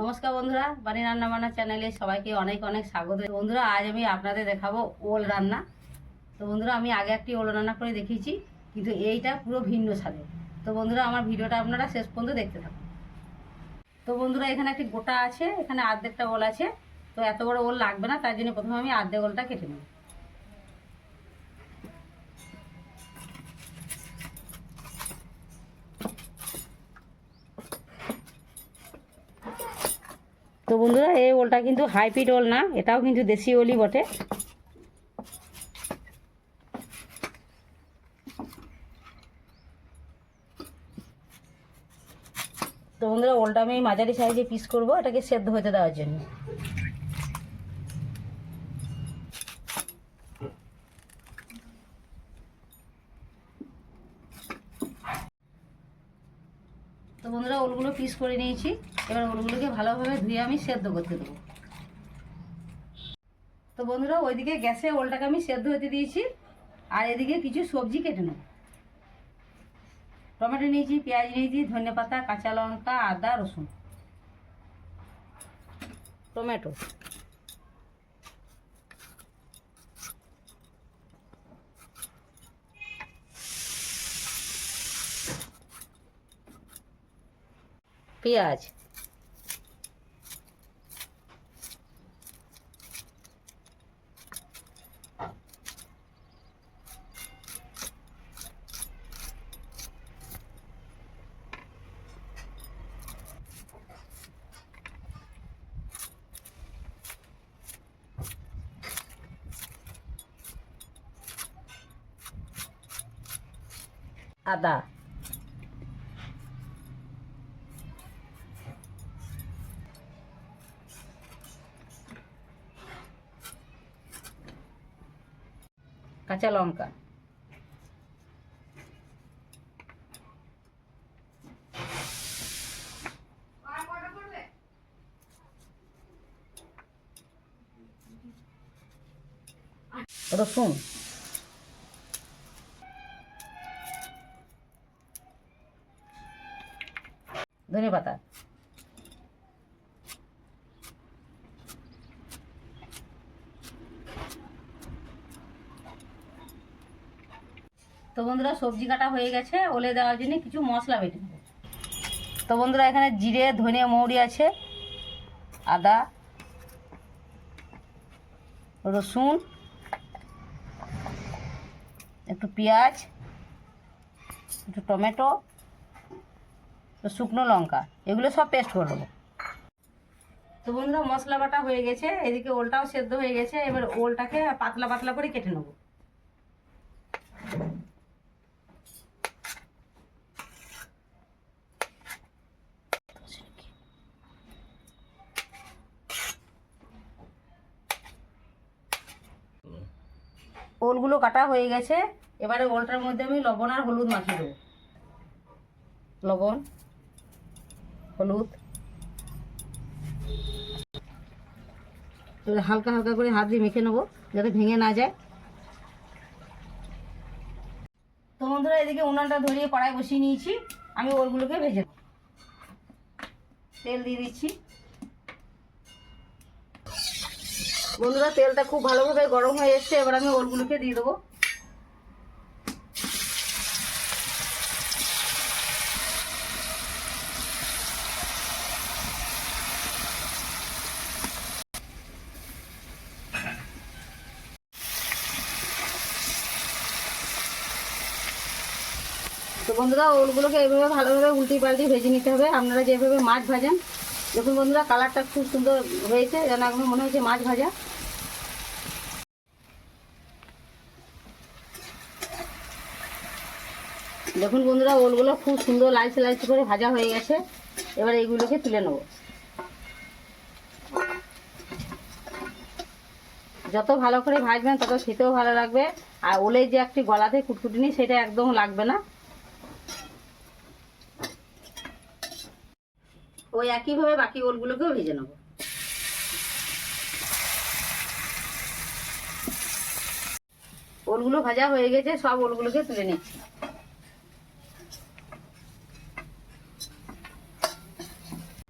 নমস্কার বন্ধুরা বাড়ি রান্না বান্না চ্যানেলে সবাইকে অনেক অনেক স্বাগত। বন্ধুরা, আজ আমি আপনাদের দেখাবো ওল রান্না। তো বন্ধুরা, আমি আগে একটি ওল রান্না করে দেখিয়েছি, কিন্তু এইটা পুরো ভিন্ন স্বাদের। তো বন্ধুরা, আমার ভিডিওটা আপনারা শেষ পর্যন্ত দেখতে থাকুন। তো বন্ধুরা, এখানে একটি গোটা আছে, এখানে আর্ধেকটা ওল আছে। তো এত বড় ওল লাগবে না, তার জন্য প্রথমে আমি আর্ধেক ওলটা কেটে নেব। তো বন্ধুরা, এই ওলটা কিন্তু হাইব্রিড ওল না, এটাও কিন্তু দেশি ওলই বটে। তো বন্ধুরা, ওলটা আমি মাঝারি সাইজে পিস করব, এটাকে সেদ্ধ হতে দেওয়ার জন্য। তো বন্ধুরা, ওলগুলো পিস করে নিয়েছি। এবার ওলগুলোকে ভালোভাবে ধুয়ে আমি সেদ্ধ করতে দেবো। তো বন্ধুরা, ওইদিকে গ্যাসে ওলটাকে আমি সেদ্ধ হতে দিয়েছি। আর এদিকে কিছু সবজি কেটে নেব। টমেটো নিয়েছি, পেঁয়াজ নিয়েছি, ধনে পাতা, কাঁচা লঙ্কা, আদা, রসুন। টমেটো। পেঁয়াজ। আদা। কাঁচা লঙ্কা। রসুন। পাতা তো বন্ধুরা, সবজি কাটা হয়ে গেছে। ওলে দেওয়ার জন্য কিছু মশলা বেটে তো বন্ধুরা, এখানে জিরে ধনে মৌরি আছে, আদা, রসুন, একটু পেঁয়াজ, একটু টমেটো শুকনো লঙ্কা, এগুলো সব পেস্ট করে দেবো তো বন্ধুরা, মশলা বাটা হয়ে গেছে, এদিকে ওলটাও সেদ্ধ হয়ে গেছে, এবার ওলটাকে পাতলা পাতলা করে কেটে নেব। ওলগুলো কাটা হয়ে গেছে, এবারে ওলটার মধ্যে আমি লবণ আর হলুদ মাখিয়ে দেবো। লবণ। হলুদ। এবারে হালকা হালকা করে হাত দিয়ে মেখে নেব, যাতে ভেঙে না যায়। তো বন্ধুরা, এদিকে উনানটা ধরিয়ে কড়াই বসিয়ে নিয়েছি। আমি ওলগুলোকে ভেজে তেল দিয়ে দিচ্ছি। বন্ধুরা, তেলটা খুব ভালোভাবে গরম হয়ে এসছে, এবার আমি ওলগুলোকে দিয়ে দেবো। তো বন্ধুরা ওলগুলোকে এইভাবে ভালোভাবে উল্টি পাল্টি ভেজে নিতে হবে। আপনারা যেভাবে মাছ ভাজেন, দেখুন বন্ধুরা, কালারটা খুব সুন্দর হয়েছে, যেন একদম মনে হচ্ছে মাছ ভাজা। দেখুন বন্ধুরা, ওলগুলো খুব সুন্দর লালচে লালচে করে ভাজা হয়ে গেছে। এবার এইগুলোকে তুলে নেব। যত ভালো করে ভাজবেন, তত খেতেও ভালো লাগবে। আর ওলের যে একটি গলাতে কুটকুটনি, সেটা একদম লাগবে না। ওই একইভাবে বাকি ওলগুলোকেও ভেজে নেব। ওলগুলো ভাজা হয়ে গেছে, সব ওলগুলোকে তুলে নিচ্ছি।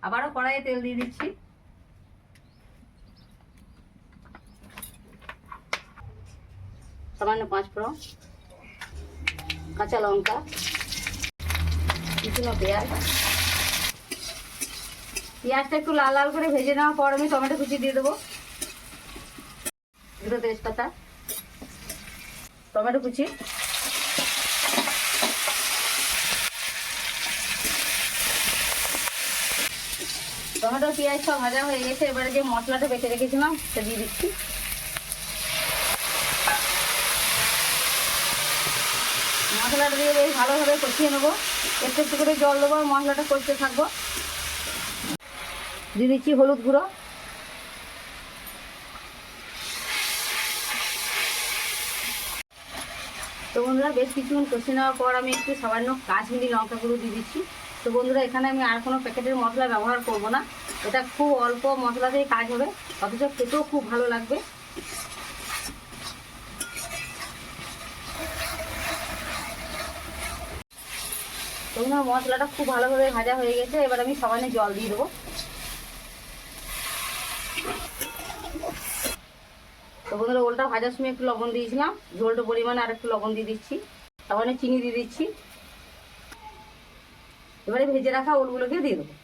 আবারও কড়াইয়ে তেল দিয়ে দিচ্ছি। সামান্য পাঁচ ফোড়ন, কাঁচা লঙ্কা কিছুনো পেঁয়াজ। পেঁয়াজটা একটু লাল লাল করে ভেজে নেওয়ার পর আমি টমেটো কুচি দিয়ে দেবো। দুটো তেজপাতা। টমেটো কুচি। টমেটো, পেঁয়াজ সব ভাজা হয়ে গেছে। এবারে যে মশলাটা বেটে রেখেছিলাম, সেটা দিয়ে দিচ্ছি। মশলাটা দিয়ে বেশ ভালোভাবে কষিয়ে নেব। একটু একটু করে জল দেবো মশলাটা করতে থাকব। দিয়ে দিচ্ছি হলুদ গুঁড়ো। তো বন্ধুরা, বেশ কিছুক্ষণ কষে নেওয়ার পর আমি একটু সামান্য কাশ্মীরি লঙ্কা গুঁড়ো দিয়ে দিচ্ছি। তো বন্ধুরা, এখানে আমি আর কোনো প্যাকেটের মশলা ব্যবহার করব না। এটা খুব অল্প মশলাতেই কাজ হবে, অথচ খেতেও খুব ভালো লাগবে। তো বন্ধুরা, মশলাটা খুব ভালোভাবে ভাজা হয়ে গেছে। এবার আমি সামান্য জল দিয়ে দেবো। তো বন্ধুরা, ওলটা ভাজার সময় একটু লবণ দিয়েছিলাম। ঝোলটা পরিমাণে আর একটু লবণ দিয়ে দিচ্ছি। তারপরে চিনি দিয়ে দিচ্ছি। এবারে ভেজে রাখা ওলগুলোকে দিয়ে দেবো।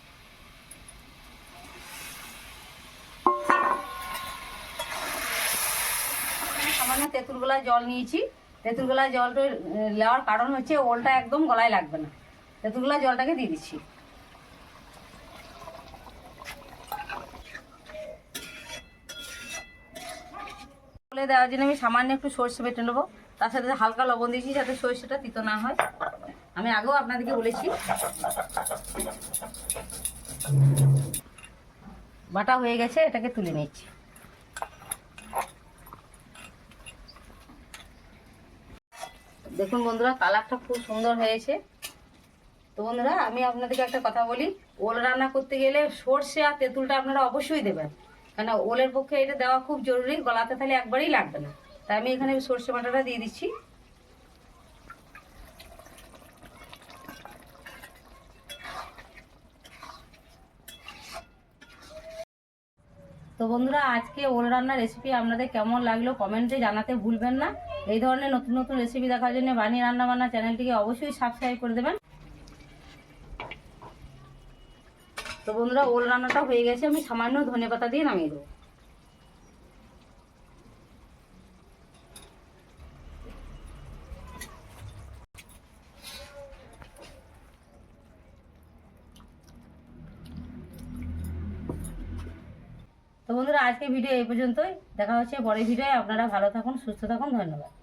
তেঁতুল গোলায় জল নিয়েছি। তেঁতুল গোলায় জলটা নেওয়ার কারণ হচ্ছে ওলটা একদম গলায় লাগবে না। তেঁতুল গোলায় জলটাকে দিয়ে দিচ্ছি। বলে দেওয়ার জন্য আমি সামান্য একটু সর্ষে বেটে নেব। তার সাথে হালকা লবণ দিয়েছি যাতে সর্ষেটা তিতো না হয়। আমি আগেও আপনাদেরকে বলেছি। বাটা হয়ে গেছে, এটাকে তুলে নিচ্ছি। দেখুন বন্ধুরা, কালারটা খুব সুন্দর হয়েছে। তো বন্ধুরা, আমি আপনাদেরকে একটা কথা বলি, ওল রান্না করতে গেলে সর্ষে আর তেঁতুলটা আপনারা অবশ্যই দেবেন। কেন ওলের পক্ষে এটা দেওয়া খুব জরুরি, গলাতে তাহলে একবারই লাগবে না। তাই আমি এখানে সর্ষে বাটাটা দিয়ে দিচ্ছি। তো বন্ধুরা, আজকে ওল রান্নার রেসিপি আপনাদের কেমন লাগল কমেন্টে জানাতে ভুলবেন না। এই ধরনের নতুন নতুন রেসিপি দেখার জন্য বাণী রান্না বান্না চ্যানেলটিকে অবশ্যই সাবস্ক্রাইব করে দেবেন। তো বন্ধুরা, ওল রান্নাটা হয়ে গেছে। আমি সামান্য ধনে পাতা দিয়ে নামিয়ে দেবো। তো বন্ধুরা আজকে ভিডিও এই পর্যন্তই। দেখা হচ্ছে পরের ভিডিওয়। আপনারা ভালো থাকুন, সুস্থ থাকুন। ধন্যবাদ।